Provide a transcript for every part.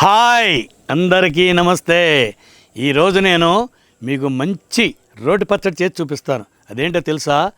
Hi! అందరికీ నమస్తే. ఈరోజు నేను మీకు మంచి రోటి పచ్చడి చేసి చూపిస్తాను. అదేంటో తెలుసా?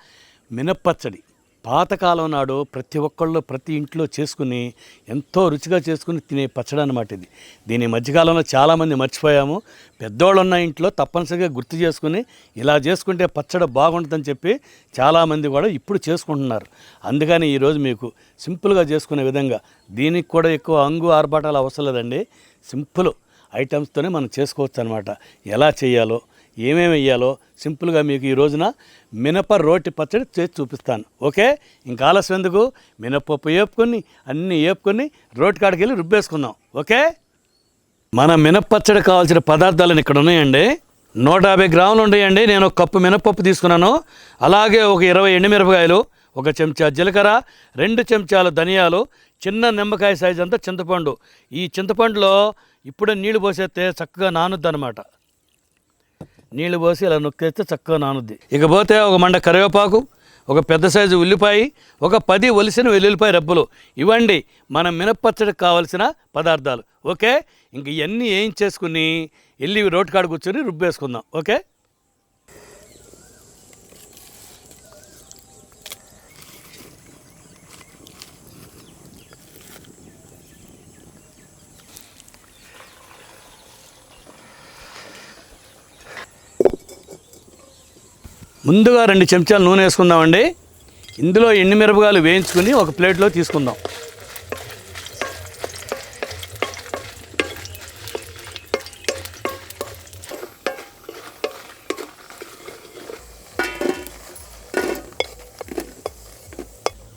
మినప్పచ్చడి. పాతకాలం నాడు ప్రతి ఒక్కళ్ళు ప్రతి ఇంట్లో చేసుకుని ఎంతో రుచిగా చేసుకుని తినే పచ్చడి అనమాట ఇది. దీని మధ్యకాలంలో చాలామంది మర్చిపోయాము. పెద్దోళ్ళు ఉన్న ఇంట్లో తప్పనిసరిగా గుర్తు చేసుకుని ఇలా చేసుకుంటే పచ్చడి బాగుంటుందని చెప్పి చాలామంది కూడా ఇప్పుడు చేసుకుంటున్నారు. అందుకని ఈరోజు మీకు సింపుల్గా చేసుకునే విధంగా దీనికి కూడా ఎక్కువ అంగు ఆర్భాటాలు అవసరం లేదండి. సింపుల్ ఐటమ్స్తోనే మనం చేసుకోవచ్చు అనమాట ఎలా చేయాలో ఏమేమి వేయాలో సింపుల్గా మీకు ఈ రోజున మినప రోటి పచ్చడి చేసి చూపిస్తాను. ఓకే? ఇంకా ఆలస్యం ఎందుకు? మినపప్పు వేపుకొని అన్నీ వేపుకొని రోటి కాడికి వెళ్ళి రుబ్బేసుకుందాం. ఓకే? మన మినపచ్చడి కావాల్సిన పదార్థాలను ఇక్కడ ఉన్నాయండి. నూట యాభై గ్రాములు ఉన్నాయండి నేను ఒక కప్పు మినపప్పు తీసుకున్నాను. అలాగే ఒక ఇరవై ఎండుమిరపకాయలు ఒక చెంచా జీలకర్ర రెండు చెంచాలు ధనియాలు చిన్న నిమ్మకాయ సైజు అంతా చింతపండు. ఈ చింతపండులో ఇప్పుడే నీళ్ళు పోసేస్తే చక్కగా నానుద్ది అనమాట నీళ్ళు పోసి ఇలా నొక్కేస్తే చక్కగా నానుద్ది. ఇకపోతే ఒక మండ కరివేపాకు ఒక పెద్ద సైజు ఉల్లిపాయ ఒక పది ఒలిసిన వెల్లుల్లిపాయ రబ్బులు. ఇవ్వండి మన మినపచ్చడికి కావాల్సిన పదార్థాలు. ఓకే? ఇంక ఇవన్నీ ఏం చేసుకుని వెళ్ళి రోడ్డు కాడ కూర్చొని రుబ్బేసుకుందాం. ఓకే? ముందుగా రెండు చెంచాలు నూనె వేసుకుందామండి. ఇందులో ఎండుమిరపకాయలు వేయించుకుని ఒక ప్లేట్లో తీసుకుందాం.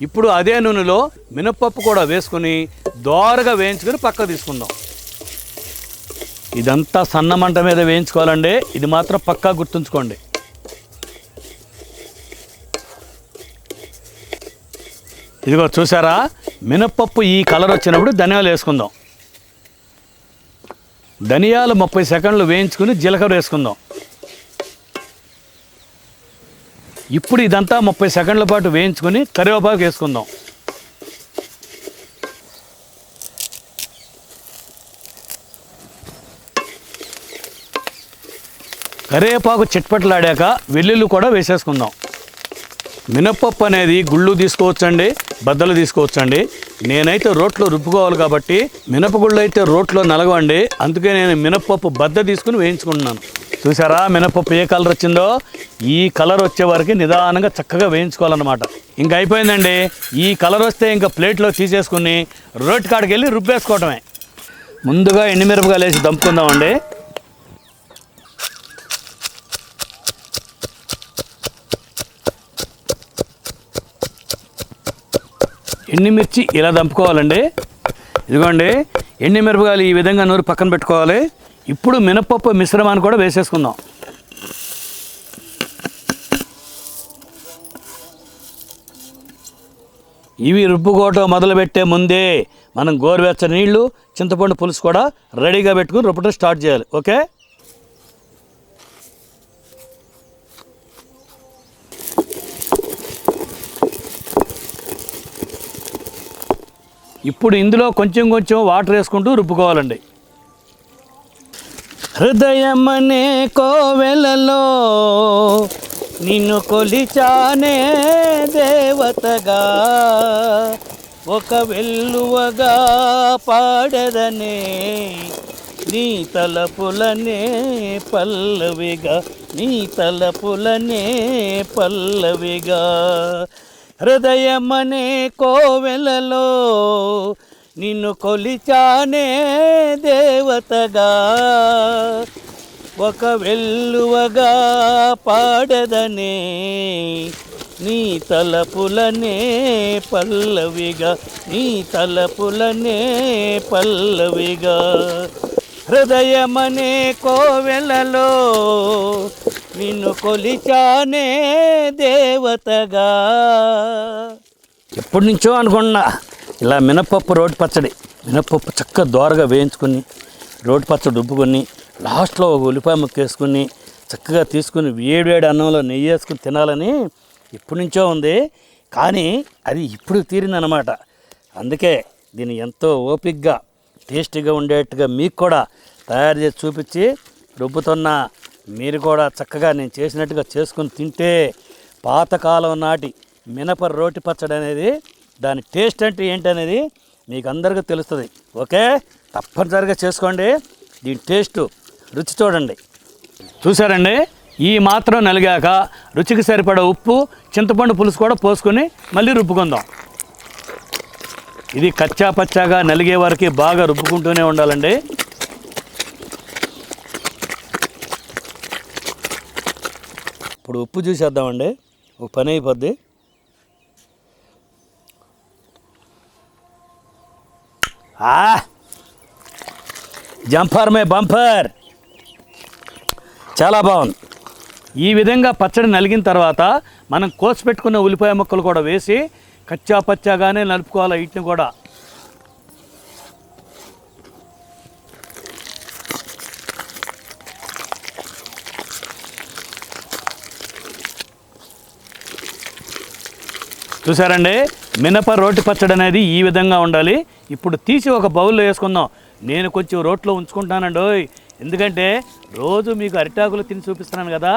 ఇప్పుడు అదే నూనెలో మినప్పప్పు కూడా వేసుకుని దోరగా వేయించుకొని పక్క తీసుకుందాం. ఇదంతా సన్న మంట మీద వేయించుకోవాలండి. ఇది మాత్రం పక్కా గుర్తుంచుకోండి. ఇదిగో చూసారా? మినప్పప్పు ఈ కలర్ వచ్చినప్పుడు ధనియాలు వేసుకుందాం. ధనియాలు ముప్పై సెకండ్లు వేయించుకుని జీలకర్ర వేసుకుందాం. ఇప్పుడు ఇదంతా ముప్పై సెకండ్ల పాటు వేయించుకొని కరివేపాకు వేసుకుందాం. కరివేపాకు చిట్పట్లాడాక వెల్లుల్లి కూడా వేసేసుకుందాం. మినప్పప్పు అనేది గుళ్ళు తీసుకోవచ్చండి. బద్దలు తీసుకోవచ్చండి. నేనైతే రోట్లో రుబ్బుకోవాలి కాబట్టి మినపగుళ్ళు అయితే రోట్లో నలగవండి. అందుకే నేను మినపప్పు బద్ద తీసుకుని వేయించుకుంటున్నాను. చూసారా మినపప్పు ఏ కలర్ వచ్చిందో? ఈ కలర్ వచ్చే వరకు నిదానంగా చక్కగా వేయించుకోవాలన్నమాట. ఇంకా అయిపోయిందండి. ఈ కలర్ వస్తే ఇంకా ప్లేట్లో తీసేసుకుని రోటి కాడికి వెళ్ళి రుబ్బేసుకోవటమే. ముందుగా ఎండుమిరపకాయలు వేసి దంపుకుందామండి. ఎండిమిర్చి ఇలా దంపుకోవాలండి? ఇదిగోండి ఎండిమిరపకాయలు ఈ విధంగా నూరు పక్కన పెట్టుకోవాలి. ఇప్పుడు మినపప్పు మిశ్రమాన్ని కూడా వేసేసుకుందాం. ఇవి రుబ్బుకోవటం మొదలుపెట్టే ముందే మనం గోరువెచ్చని నీళ్ళు చింతపండు పులుసు కూడా రెడీగా పెట్టుకుని రుబ్బటం స్టార్ట్ చేయాలి. ఓకే? ఇప్పుడు ఇందులో కొంచెం కొంచెం వాటర్ వేసుకుంటూ రుబ్బుకోవాలండి. హృదయమనే కోవెలలో నిన్ను కొలిచానే దేవతగా ఒక వెల్లువగా పాడదనే నీ తలపులనే పల్లవిగా నీ తలపులనే పల్లవిగా. హృదయమనే కోవెలలో నిన్ను కొలిచానే దేవతగా. ఒక వెల్లువగా పాడదనే నీ తలపులనే పల్లవిగా నీ తలపులనే పల్లవిగా. హృదయమనే కోవెలలో నిన్ను కొలిచానే దేవతగా. ఎప్పటి నుంచో అనుకున్నా ఇలా మినపప్పు రోటి పచ్చడి మినపప్పు చక్కగా దోరగా వేయించుకొని రోటి పచ్చడి ఉబ్బుకొని లాస్ట్లో ఒక ఉల్లిపాయ ముక్క వేసుకుని చక్కగా తీసుకుని వేడి వేడి అన్నంలో నెయ్యి వేసుకుని తినాలని ఎప్పటి నుంచో ఉంది. కానీ అది ఇప్పుడు తీరిందనమాట అందుకే దీన్ని ఎంతో ఓపిగ్గా టేస్టీగా ఉండేట్టుగా మీకు కూడా తయారు చేసి చూపించి రుబ్బుతున్న మీరు కూడా చక్కగా నేను చేసినట్టుగా చేసుకుని తింటే పాతకాలం నాటి మినప రోటి పచ్చడి అనేది దాని టేస్ట్ అంటే ఏంటనేది మీకు అందరికీ తెలుస్తుంది. ఓకే? తప్పనిసరిగా చేసుకోండి. దీని టేస్ట్ రుచి చూడండి. చూసారండి ఈ మాత్రం నలిగాక రుచికి సరిపడ ఉప్పు చింతపండు పులుసు కూడా పోసుకొని మళ్ళీ రుబ్బుకుందాం. ఇది కచ్చా పచ్చాగా నలిగే వరకు బాగా రుబ్బుకుంటూనే ఉండాలండి. ఇప్పుడు ఉప్పు చూసేద్దామండి. ఒక పని అయిపోద్ది. ఆ! జంపర్ మే బంపర్ చాలా బాగుంది. ఈ విధంగా పచ్చడి నలిగిన తర్వాత మనం కోసి పెట్టుకున్న ఉల్లిపాయ ముక్కలు కూడా వేసి కచ్చా పచ్చాగానే నలుపుకోవాలి వీటిని కూడా. చూసారండి మినప రోటి పచ్చడి అనేది ఈ విధంగా ఉండాలి. ఇప్పుడు తీసి ఒక బౌల్లో వేసుకుందాం. నేను కొంచెం రోట్లో ఉంచుకుంటానండి ఓయ్. ఎందుకంటే రోజు మీకు అరిటాకులు తిని చూపిస్తున్నాను కదా.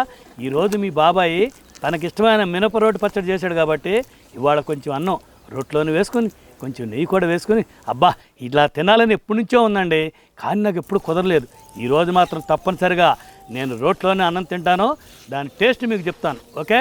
ఈరోజు మీ బాబాయి తనకిష్టమైన మినప రోటి పచ్చడి చేశాడు కాబట్టి ఇవాళ కొంచెం అన్నం రోట్లోనే వేసుకొని కొంచెం నెయ్యి కూడా వేసుకొని అబ్బా ఇట్లా తినాలని ఎప్పటి నుంచో ఉందండి. కానీ నాకు ఎప్పుడు కుదరలేదు. ఈరోజు మాత్రం తప్పనిసరిగా నేను రోట్లోనే అన్నం తింటాను. దాని టేస్ట్ మీకు చెప్తాను. ఓకే?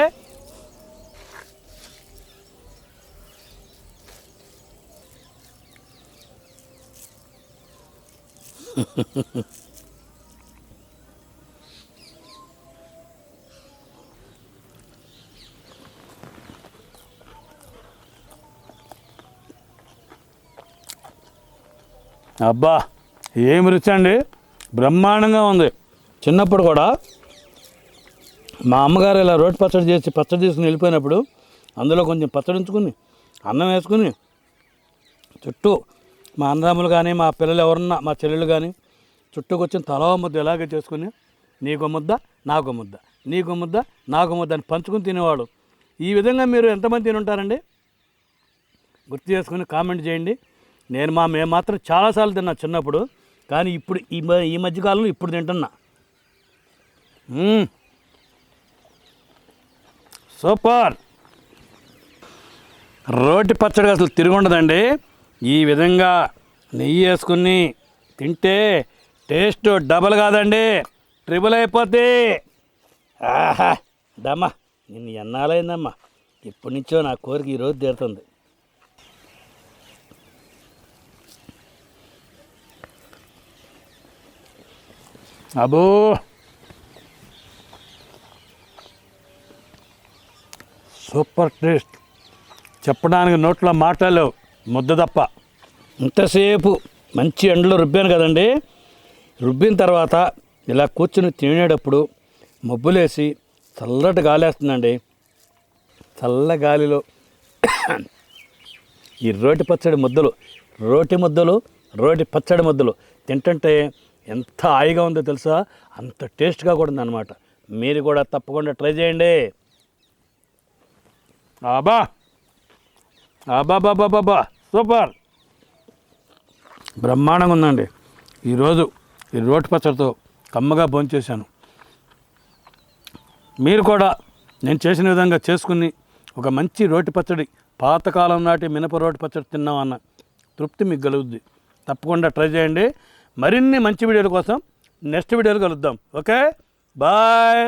అబ్బా ఏమి రుచి అండి? బ్రహ్మాండంగా ఉంది. చిన్నప్పుడు కూడా మా అమ్మగారు ఇలా రోటి పచ్చడి చేసి పచ్చడి తీసుకుని వెళ్ళిపోయినప్పుడు అందులో కొంచెం పచ్చడి ఉంచుకుని అన్నం వేసుకుని చుట్టూ మా అన్నదమ్ములు కానీ మా పిల్లలు ఎవరన్నా మా చెల్లెళ్ళు కానీ చుట్టూకు వచ్చిన తలవ ముద్ద ఇలాగే చేసుకుని నీకు ముద్ద నాకు ముద్ద నీకు ముద్ద నాకు ముద్ద అని పంచుకుని తినేవాడు ఈ విధంగా మీరు ఎంతమంది తిని ఉంటారండి గుర్తు చేసుకుని కామెంట్ చేయండి. నేను మా మేము మాత్రం చాలాసార్లు తిన్నా చిన్నప్పుడు కానీ ఇప్పుడు ఈ ఈ మధ్యకాలంలో ఇప్పుడు తింటున్నా. సూపర్. రోటి పచ్చడి అసలు తిరుగుండదండి. ఈ విధంగా నెయ్యి వేసుకుని తింటే టేస్ట్ డబల్ కాదండి. ట్రిబుల్ అయిపోద్ది. ఆహా దమ్మా నిన్ను ఎన్నాలైందమ్మా ఇప్పటి నుంచో నా కోరిక ఈరోజు తీరుతుంది. అబో సూపర్ టేస్ట్. చెప్పడానికి నోట్లో మాటలు ముద్ద తప్ప. ఇంతసేపు మంచి ఎండలో రుబ్బాను కదండి. రుబ్బిన తర్వాత ఇలా కూర్చుని తినేటప్పుడు మబ్బులేసి చల్లటి గాలేస్తుందండి. చల్ల గాలిలో ఈ రోటి పచ్చడి ముద్దలు రోటి ముద్దలు రోటి పచ్చడి ముద్దలు తింటుంటే ఎంత హాయిగా ఉందో తెలుసా? అంత టేస్ట్గా కూడా ఉందన్నమాట. మీరు కూడా తప్పకుండా ట్రై చేయండి. ఆబా ఆబాబాబాబా సూపర్. బ్రహ్మాండంగా ఉందండి. ఈరోజు ఈ రోటి పచ్చడితో కమ్మగా భోంచేశాను మీరు కూడా నేను చేసిన విధంగా చేసుకుని ఒక మంచి రోటి పచ్చడి పాతకాలం నాటి మినప రోటి పచ్చడి తిన్నామన్న తృప్తి మీకు కలుగుద్ది. తప్పకుండా ట్రై చేయండి. మరిన్ని మంచి వీడియోల కోసం నెక్స్ట్ వీడియోలు కలుద్దాం. ఓకే? బాయ్!